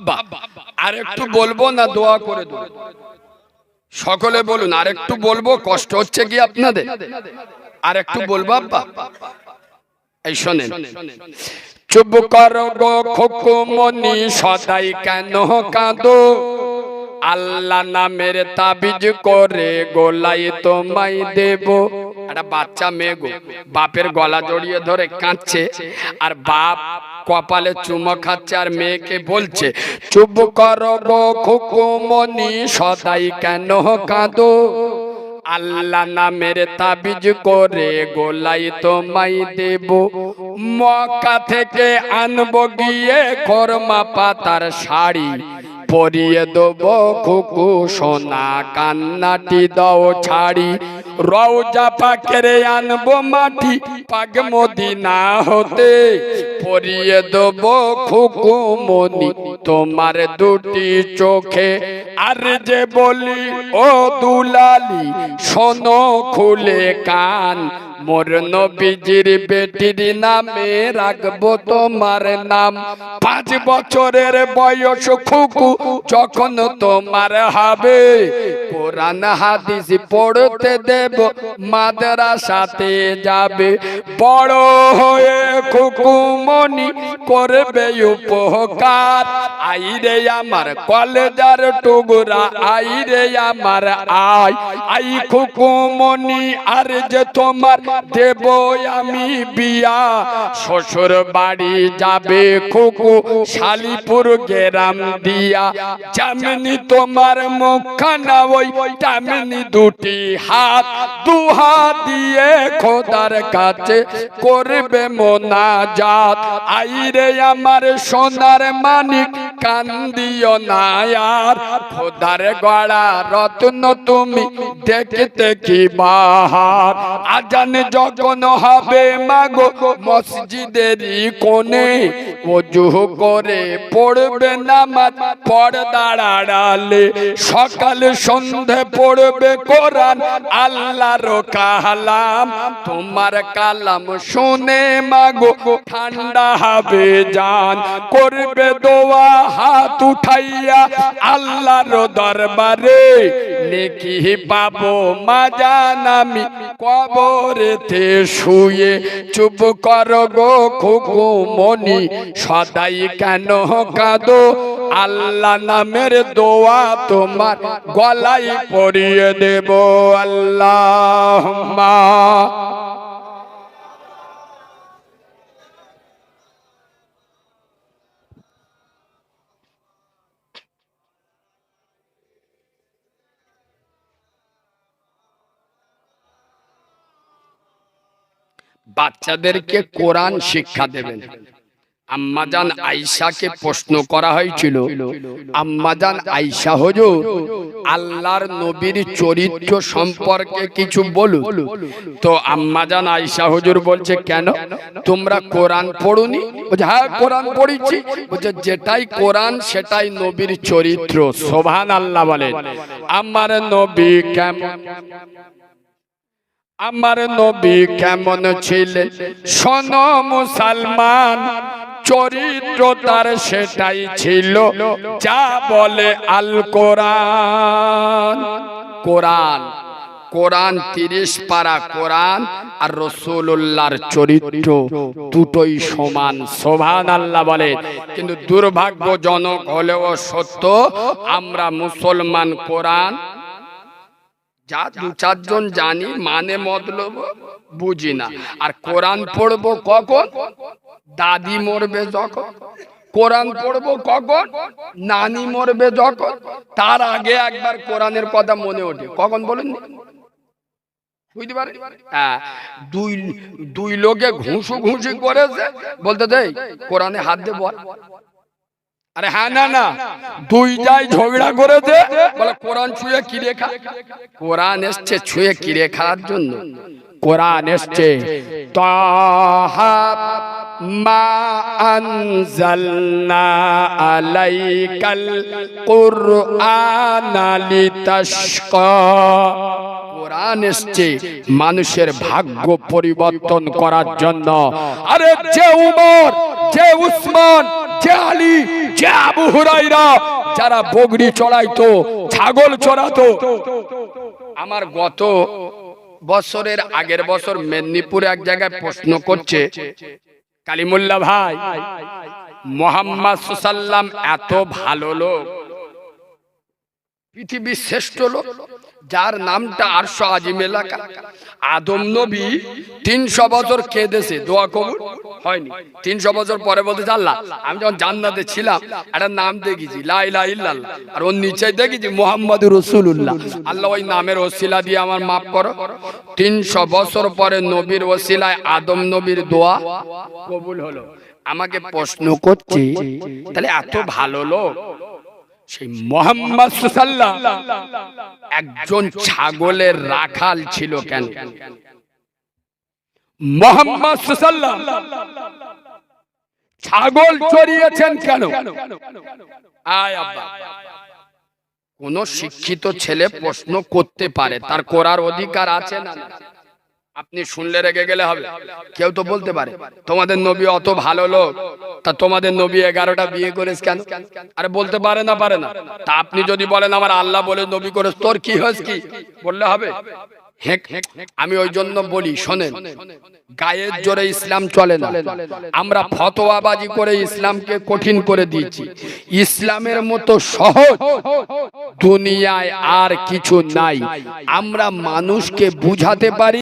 আব্বা আর একটু বলব না দোয়া করে দেবো। সকলে বলুন আর একটু বলব কষ্ট হচ্ছে কি আপনাদের? আর একটু বলব আব্বা। এই শোনেন চুপ করো গো খুকুমনি সদাই কেন কাঁদো? আল্লাহ নামের তাবিজ করে গোলাই তোমায় দেব। একটা বাচ্চা মেয়ে গো বাপের গলা জড়িয়ে ধরে কাঁদছে আর বাপ কপালে চুমো খাচ্ছে আর মেয়েকে বলছে চুপ করব খুকুমনি সদাই কেন কাঁদো? আল্লাহ নামের তাবিজ করে গোলাই তোমায় দেব। মক্কা থেকে আনব গিয়ে কর্মা পাতার শাড়ি। পরিয়ে দেব খুকু সোনা, কান্নাটি দাও ছাড়ি। রওজা পাখেরে আনব মাটি পাগ মদিনা হতে। পরিয়ে দেব খুকু মনি, তোমার দুটি চোখে। আর যে বলি, ও দুলালি, শোনো খুলে কান। মোর নবীজির বেটির নামে রাখব তোমার নাম। পাঁচ বছরের বয়স খুকু যখন তোমার হবে। কোরআন হাদিস পড়তে দেব, মাদ্রাসাতে যাবে। বড় হয়ে খুকু মনি করবে উপকার। আইরে আমার কলেজার টুকরা, আইরে আমার আই আই খুকু মনি, আর যে তোমার দেব আমি বিয়া। শ্বশুর বাড়ি যাবে খুকু শালিপুর গেরাম দিয়া। যেমনি তোমার মুখখানা ওই তেমনি দুটি হাত। দুহা দিয়ে খোদার কাছে করবে মোনাজাত। আইরে আমার সোনার মানিক কান্দিও না আর। খোদার গড়া রত্ন তুমি দেখতে কি বাহার। আজান যখন হবে মাগো মসজিদেরই কোণে ওজু করে পড়বে নামাজ পড় দাঁড়ালে সকাল সন্ধে পড়বে কোরআন, আল্লাহর কালাম। তোমার কালাম শুনে মাগো ঠান্ডা হবে জান। করবে দোয়া হাত উঠাইয়া আল্লাহর দরবারে, নেকি পাবো মাজান আমি কবরেতে শুয়ে চুপ কর গো খুকু মনি সদাই কেন কাঁদো? আল্লাহ নামের দোয়া তোমার গলায় পরিয়ে দেব আল্লাহ বাচ্চাদেরকে কোরআন শিক্ষা দেবেন। আম্মাজান আইসাকে প্রশ্ন করা হয়েছিল আম্মাজান আইসা হজুর আল্লাহর নবীর চরিত্র সম্পর্কে কিছু বলুন। তো আম্মাজান আইসা হুজুর বলছে কেন? তোমরা কোরআন পড়ুনি? বলছে হ্যাঁ কোরআন পড়েছি। বলছে যেটাই কোরআন সেটাই নবীর চরিত্র। সোভান আল্লাহ বলেন। আমার নবী কেমন? আমার নবী কেমন ছিলেন শোন মুসলমান চরিত্র তার সেটাই ছিল। যা বলে আল কোরআন। কোরআন কোরআন তিরিশ পারা কোরআন আর রসুল্লাহর চরিত্র দুটোই সমান। সোভান আল্লাহ বলে। কিন্তু দুর্ভাগ্যজনক হলেও সত্য, আমরা মুসলমান কোরআন যা দু চারজন জানি মানে মতলব বুঝি না। আর কোরআন পড়ব কখন? দাদি মরবে যখন। কোরআন পড়ব কখন? নানি মরবে যখন। তার আগে একবার কোরআনের কথা মনে ওঠে। কখন বলুন? বুঝতে পারে? হ্যাঁ। দুই দুই লোকে ঘুষু ঘুষি করেছে। বলতে দেই কোরআনে হাত দে বল। আরে হ্যাঁ না না। দুই যাই ঝগড়া করেছে বলে কোরআন ছুঁয়ে কিরে খা কোরআন এসছে ছুঁয়ে কিরে খাওয়ার জন্য। কোরআন এসছে মা আনজালনা আলাইকাল কুরআনা লিতাশকা। কোরআন এসছে মানুষের ভাগ্য পরিবর্তন করার জন্য। আরে যে উমর যে উসমান যারা বগরি চড়াইতো, ছাগল চড়াতো। আমার গত বছরের আগের বছর মেদিনীপুরে এক জায়গায় প্রশ্ন করছে কালিমুল্লা ভাই, মোহাম্মদ সুসাল্লাম এত ভালো লোক। পৃথিবীর শ্রেষ্ঠ লোক, যার নামটা আরশো আজিম এলাকা। আদম নবী তিনশো বছর কেঁদেছে, দোয়া কবুল হয়নি। তিনশো বছর পরে বলতে আল্লাহ, আমি যখন জান্নাতে ছিলাম, একটা নাম দেখেছি লাইলা ইল্লাল্লাহ, আর ওর নিচে দেখেছি মোহাম্মদ রসুল্লাহ আল্লাহ ওই নামের ওসিলা দিয়ে আমার মাফ করো। তিনশো বছর পরে নবীর ওসিলায় আদম নবীর দোয়া কবুল হলো। আমাকে প্রশ্ন করছে, তাহলে এত ভালো লোক সেই মোহাম্মদ সাল্লাম একজন ছাগলের রাখাল ছিল কেন? মোহাম্মদ সাল্লাম ছাগল চড়িয়েছেন কেন? কোন শিক্ষিত ছেলে প্রশ্ন করতে পারে, তার করার অধিকার আছে না? আপনি শুনলে রেগে গেলে হবে। কেউ তো বলতে পারে, তোমাদের নবী অত ভালো লোক, তা তোমাদের নবী এগারোটা বিয়ে করেছ কেন? আরে বলতে পারে না পারে না। তা আপনি যদি বলেন আমার আল্লাহ বলে নবী করেছ, তোর কি হয়েছে কি? বললে হবে। আমি ওই জন্য বলি, শোনেন, গায়ের জোরে ইসলাম চলে না। আমরা ফতোয়াবাজি করে ইসলামকে কঠিন করে দিয়েছি। ইসলামের মতো সহজ দুনিয়ায় আর কিছু নাই। আমরা মানুষকে বুঝাতে পারি